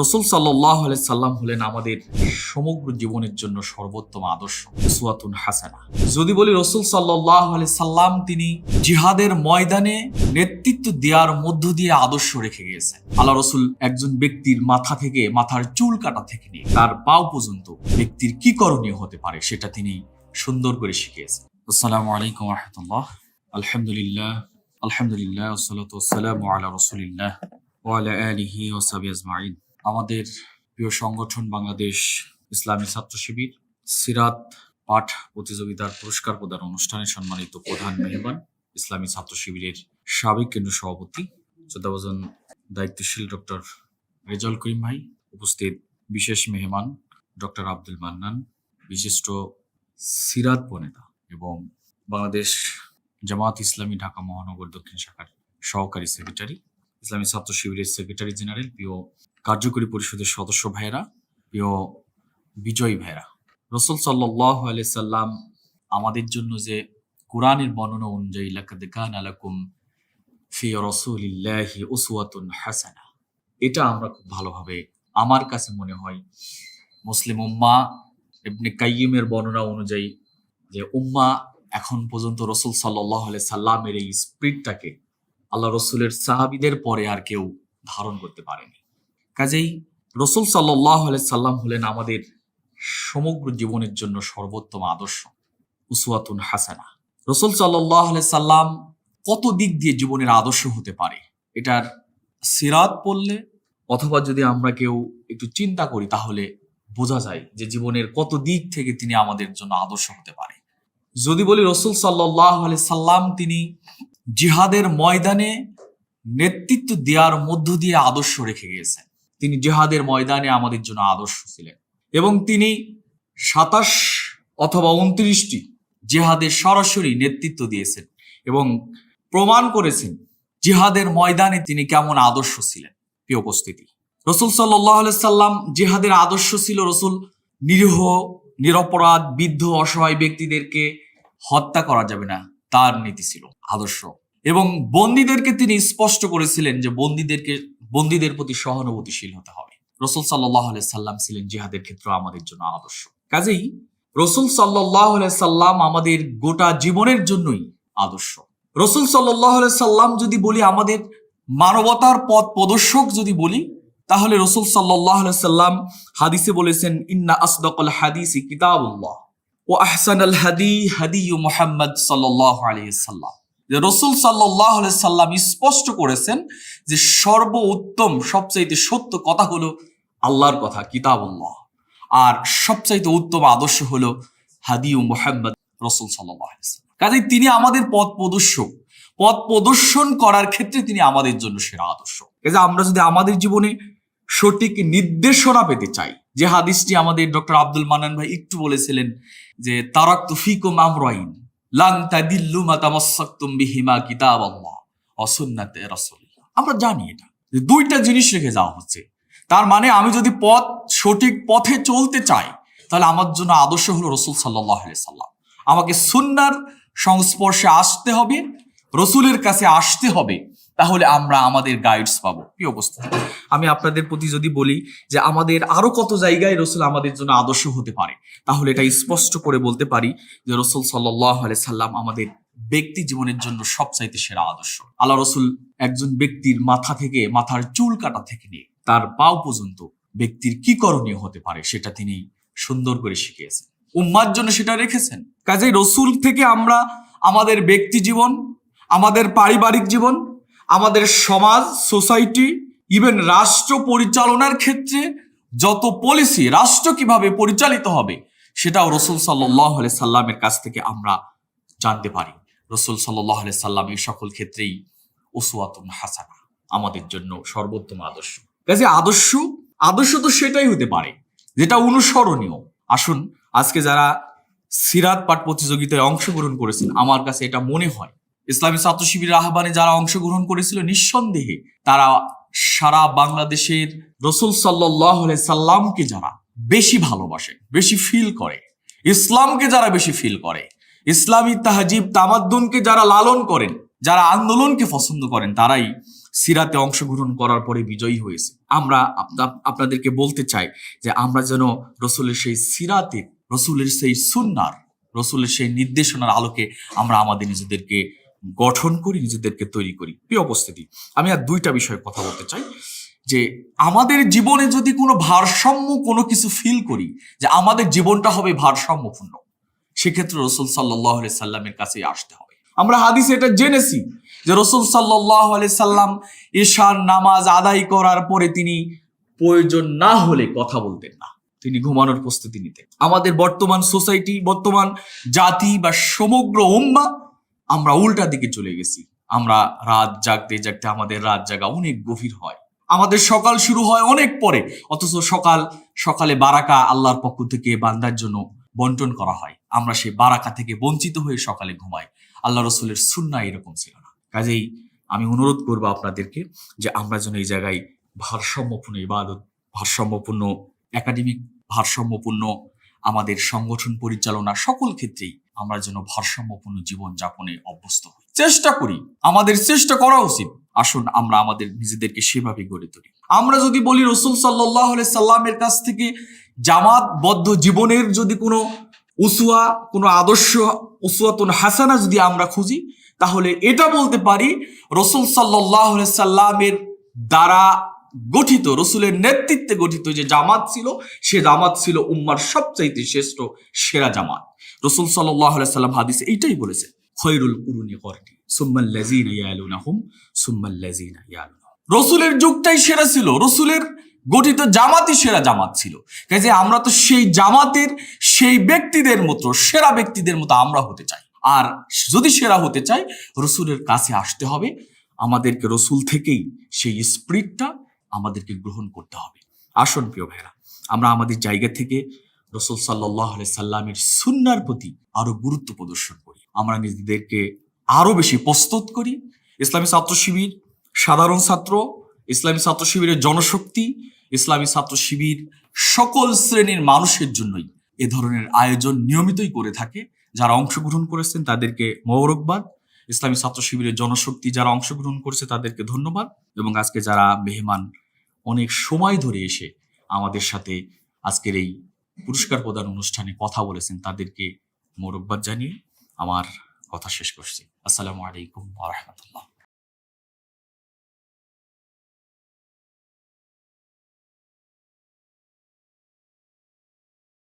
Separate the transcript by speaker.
Speaker 1: রসুল সাল্লাহ সাল্লাম হলেন আমাদের সমগ্র জীবনের জন্য সর্বোত্তম আদর্শ সুয়াতুন হাসানা। যদি বলি রসুল সাল্লাহ সাল্লাম তিনি জিহাদের ময়দানে নেতৃত্ব দেওয়ার মধ্য দিয়ে আদর্শ রেখে গিয়েছেন। আল্লাহ রসুল একজন ব্যক্তির মাথা থেকে, মাথার চুল কাটা থেকে নিয়ে তার পাও পর্যন্ত ব্যক্তির কি করণীয় হতে পারে সেটা তিনি সুন্দর করে শিখিয়েছেন। আসসালামু আলাইকুম রহমতুল্লাহ আলহামদুলিল্লাহ আলহামদুলিল্লাহ ওসলাত ওসালাম আলা রসুলিল্লাহ ওয়ালা আলিহি ওসাবি আজমাইন। আমাদের প্রিয় সংগঠন বাংলাদেশ ইসলামী ছাত্র শিবির সিরাত পাঠ প্রতিযোগিতার পুরস্কার প্রদান অনুষ্ঠানে সম্মানিত প্রধান মেহমান ইসলামী ছাত্র শিবিরের সাবেক কেন্দ্র সভাপতি শ্রদ্ধাভাজন দায়িত্বশীল ডক্টর রেজাল করিম ভাই, উপস্থিত বিশেষ মেহমান ডক্টর আব্দুল মান্নান, বিশিষ্ট সিরাত বনেতা এবং বাংলাদেশ জামাত ইসলামী ঢাকা মহানগর দক্ষিণ শাখার সহকারী সেক্রেটারি ইসলামী ছাত্র শিবিরের সেক্রেটারি জেনারেল, প্রিয় কার্যকরী পরিষদের সদস্য ভাইরা প্রিয় বিজয়ী ভাইরা রসুল সাল্লাহ সাল্লাম আমাদের জন্য যে কোরআনের বর্ণনা অনুযায়ী, লাকাদ কান আলাকুম ফি রসুলিল্লাহি উসওয়াতুন হাসানা। এটা আমরা খুব ভালোভাবে আমার কাছে মনে হয় মুসলিম উম্মা ইবনে কাইয়িমের বর্ণনা অনুযায়ী যে উম্মা এখন পর্যন্ত রসুল সাল্লাহ সাল্লামের এই স্প্রিটটাকে আল্লাহ রসুলের সাহাবিদের পরে আর কেউ ধারণ করতে পারেনি। কাজেই রসুল সাল্লাম হলেন আমাদের সমগ্র জীবনের জন্য সর্বোত্তম আদর্শ, উসওয়াতুন হাসানা। রসুল সাল্লাম কত দিক দিয়ে জীবনের আদর্শ হতে পারে, এটার সিরাত পড়লে অথবা যদি আমরা কেউ একটু চিন্তা করি, তাহলে বোঝা যায় যে জীবনের কত দিক থেকে তিনি আমাদের জন্য আদর্শ হতে পারে। যদি বলি রসুল সাল্লাহ সাল্লাম তিনি জিহাদের ময়দানে নেতৃত্ব দেওয়ার মধ্য দিয়ে আদর্শ রেখে গিয়েছেন। তিনি জিহাদের ময়দানে আমাদের জন্য আদর্শ ছিলেন এবং তিনি সাতাশ অথবা উনত্রিশটি জিহাদের সরাসরি নেতৃত্ব দিয়েছেন এবং প্রমাণ করেছেন জিহাদের ময়দানে তিনি কেমন আদর্শ ছিলেন। প্রিয় উপস্থিতি, রসুল সাল্লাহ সাল্লাম জিহাদের আদর্শ ছিল রসুল নিরীহ, নিরপরাধ, বৃদ্ধ, অসহায় ব্যক্তিদেরকে হত্যা করা যাবে না। তার নীতি ছিল, আদর্শ। এবং বন্দীদেরকে তিনি স্পষ্ট করেছিলেন যে বন্দীদেরকে, বন্দীদের প্রতি সহানুভূতিশীল হতে হবে। রসুল সাল্লাহ সাল্লাম ছিলেন জিহাদের ক্ষেত্রে আমাদের জন্য আদর্শ। কাজেই রসুল সাল্লাহ সাল্লাম আমাদের গোটা জীবনের জন্যই আদর্শ। রসুল সাল্লাহ সাল্লাম যদি বলি, আমাদের মানবতার পথ প্রদর্শক যদি বলি, তাহলে রসুল সাল্লাহ সাল্লাম হাদিসে বলেছেন, ইন্না আসদকল হাদিসি কিতাবুল্লাহ। ও আহসান আল হাদি হাদি মোহাম্মদ সাল্লাহ আলিয়াল্লাম যে রসুল সাল্লাহ সাল্লাম স্পষ্ট করেছেন যে সর্ব উত্তম সবচাইতে সত্য কথা হলো আল্লাহর কথা, কিতাবুল্লাহ। আর সবচাইতে উত্তম আদর্শ হলো হাদি ও মোহাম্মদ রসুল সাল্লাহ কাজে তিনি আমাদের পথ প্রদর্শক। পথ প্রদর্শন করার ক্ষেত্রে তিনি আমাদের জন্য সেরা আদর্শ। কাজে আমরা যদি আমাদের জীবনে সঠিক নির্দেশনা পেতে চাই যে হাদিসটি আমাদের ডক্টর আব্দুল মানান ভাই একটু বলেছিলেন যে তারাক তুফিকুম আমরাইন লাং তাদিল্লু মা তামাসসাকতুম বিহিমা কিতাব আল্লাহ ওয়া সুন্নাতে রাসূলিল্লাহ। আমরা জানি এটা দুইটা জিনিস রেখে যাওয়া হচ্ছে। তার মানে আমি যদি পথ, সঠিক পথে চলতে চাই, তাহলে আমার জন্য আদর্শ হলো রসুল সাল্লাহ সাল্লাম আমাকে সুন্নার সংস্পর্শে আসতে হবে, রসুলের কাছে আসতে হবে। তাহলে আমরা আমাদের গাইডস পাবো। কি অবস্থা? আমি আপনাদের প্রতি যদি বলি যে আমাদের আরও কত জায়গায় রসুল আমাদের জন্য আদর্শ হতে পারে, তাহলে এটা স্পষ্ট করে বলতে পারি যে রসুল সাল্লাহ সাল্লাম আমাদের ব্যক্তি জীবনের জন্য সবচাইতে সেরা আদর্শ। আল্লাহ রসুল একজন ব্যক্তির মাথা থেকে, মাথার চুল কাটা থেকে নিয়ে তার পাও পর্যন্ত ব্যক্তির কি করণীয় হতে পারে সেটা তিনি সুন্দর করে শিখিয়েছেন। উম্মার জন্য সেটা রেখেছেন। কাজে রসুল থেকে আমরা আমাদের ব্যক্তি জীবন, আমাদের পারিবারিক জীবন আমাদের সমাজ, সোসাইটি ইভেন রাষ্ট্র পরিচালনার ক্ষেত্রে যত পলিসি রাষ্ট্র কীভাবে পরিচালিত হবে, সেটাও রসুল সাল্লাহ সাল্লামের কাছ থেকে আমরা জানতে পারি। রসুল সাল্লাহ সাল্লাম এই সকল ক্ষেত্রেই ওসুয়াতুন হাসানা, আমাদের জন্য সর্বোত্তম আদর্শ। কাজে আদর্শ আদর্শ তো সেটাই হতে পারে, যেটা অনুসরণীয়। আসুন, আজকে যারা সিরাত পাঠ প্রতিযোগিতায় অংশগ্রহণ করেছেন, আমার কাছে এটা মনে হয় ইসলামী ছাত্র শিবিরের আহ্বানে যারা অংশগ্রহণ করেছিল, নিঃসন্দেহে তারা সারা বাংলাদেশের রসুল সাল্লাহ সাল্লামকে যারা বেশি ভালোবাসে, বেশি ফিল করে, ইসলামকে যারা বেশি ফিল করে, ইসলামী তাহাজিব তামাদ্দুনকে যারা লালন করেন, যারা আন্দোলনকে পছন্দ করেন, তারাই সিরাতে অংশগ্রহণ করার পরে বিজয়ী হয়েছে। আমরা আপনাদেরকে বলতে চাই যে আমরা যেন রসুলের সেই সিরাতে, রসুলের সেই সুন্নার, রসুলের সেই নির্দেশনার আলোকে আমরা আমাদের নিজেদেরকে গঠন করি, নিজেদেরকে তৈরি করি। প্রিয় উপস্থিতি আমি আর দুইটা বিষয়ে কথা বলতে চাই। যে আমাদের জীবনে যদি কোনো ভারসাম্য কোনো কিছু ফিল করি, যে আমাদের জীবনটা হবে ভারসাম্যপূর্ণ, সেক্ষেত্রে রসুল সাল্লাহ সাল্লামের কাছে আসতে হবে। আমরা হাদিসে এটা জেনেছি যে রসুল সাল্লাহ সাল্লাম ঈশান নামাজ আদায় করার পরে তিনি প্রয়োজন না হলে কথা বলতেন না। তিনি ঘুমানোর প্রস্তুতি নিতেন। আমাদের বর্তমান সোসাইটি বর্তমান জাতি বা সমগ্র উম্মা আমরা উল্টা দিকে চলে গেছি। আমরা রাত জাগতে জাগতে আমাদের রাত জাগা অনেক গভীর হয়। আমাদের সকাল শুরু হয় অনেক পরে, অথচ সকাল, সকালে বারাকা আল্লাহর পক্ষ থেকে বান্দার জন্য বন্টন করা হয়। আমরা সেই বারাকা থেকে বঞ্চিত হয়ে সকালে ঘুমাই। আল্লাহ রসুলের সুন্না এরকম ছিল না। কাজেই আমি অনুরোধ করব আপনাদেরকে যে আমরা যেন এই জায়গায় ভারসাম্যপূর্ণ ইবাদত, ভারসাম্যপূর্ণ একাডেমিক ভারসাম্যপূর্ণ আমাদের সংগঠন পরিচালনা সকল ক্ষেত্রেই আমরা যেন ভারসাম্যপূর্ণ জীবন যাপনে অভ্যস্ত হই। চেষ্টা করি, আমাদের চেষ্টা করা উচিত। আসুন, আমরা আমাদের নিজেদেরকে সেভাবে গড়ে তুলি। আমরা যদি বলি রসুল সাল্লাহ সাল্লামের কাছ থেকে জামাতবদ্ধ জীবনের যদি কোনো উসুয়া কোনো আদর্শ উসুয়াতুন হাসানা যদি আমরা খুঁজি, তাহলে এটা বলতে পারি, রসুল সাল্লাহ সাল্লামের দ্বারা গঠিত, রসুলের নেতৃত্বে গঠিত যে জামাত ছিল, সে জামাত ছিল উম্মার সবচাইতে শ্রেষ্ঠ সেরা জামাত। রসুল সাল্লাম হাদিস এইটাই বলেছে, খৈরুল কুরুনি রসুলের যুগটাই সেরা ছিল, রসুলের গঠিত জামাতই সেরা জামাত ছিল। কাজে আমরা তো সেই জামাতের, সেই ব্যক্তিদের মতো, সেরা ব্যক্তিদের মতো আমরা হতে চাই। আর যদি সেরা হতে চাই, রসুলের কাছে আসতে হবে। আমাদেরকে রসুল থেকেই সেই স্প্রিটটা আমাদেরকে গ্রহণ করতে হবে। আসুন প্রিয় ভাইরা আমরা আমাদের জায়গা থেকে রসুল সাল্লাহ সাল্লামের সুন্নার প্রতি আরও গুরুত্ব প্রদর্শন করি। আমরা নিজেদেরকে আরও বেশি প্রস্তুত করি। ইসলামী ছাত্র শিবির সাধারণ ছাত্র, ইসলামী ছাত্র শিবিরের জনশক্তি, ইসলামী ছাত্র শিবির সকল শ্রেণির মানুষের জন্যই এ ধরনের আয়োজন নিয়মিতই করে থাকে। যারা অংশগ্রহণ করেছেন তাদেরকে মৌরকবাদ ইসলামী ছাত্র শিবিরের জনশক্তি যারা অংশগ্রহণ করেছে তাদেরকে ধন্যবাদ। এবং আজকে যারা মেহমান অনেক সময় ধরে এসে আমাদের সাথে আজকের এই পুরস্কার প্রদান অনুষ্ঠানে কথা বলেছেন তাদেরকে মোরব্বাদ জানিয়ে আমার কথা শেষ করছি। আসসালামু আলাইকুম আ রহমতুল্লাহ।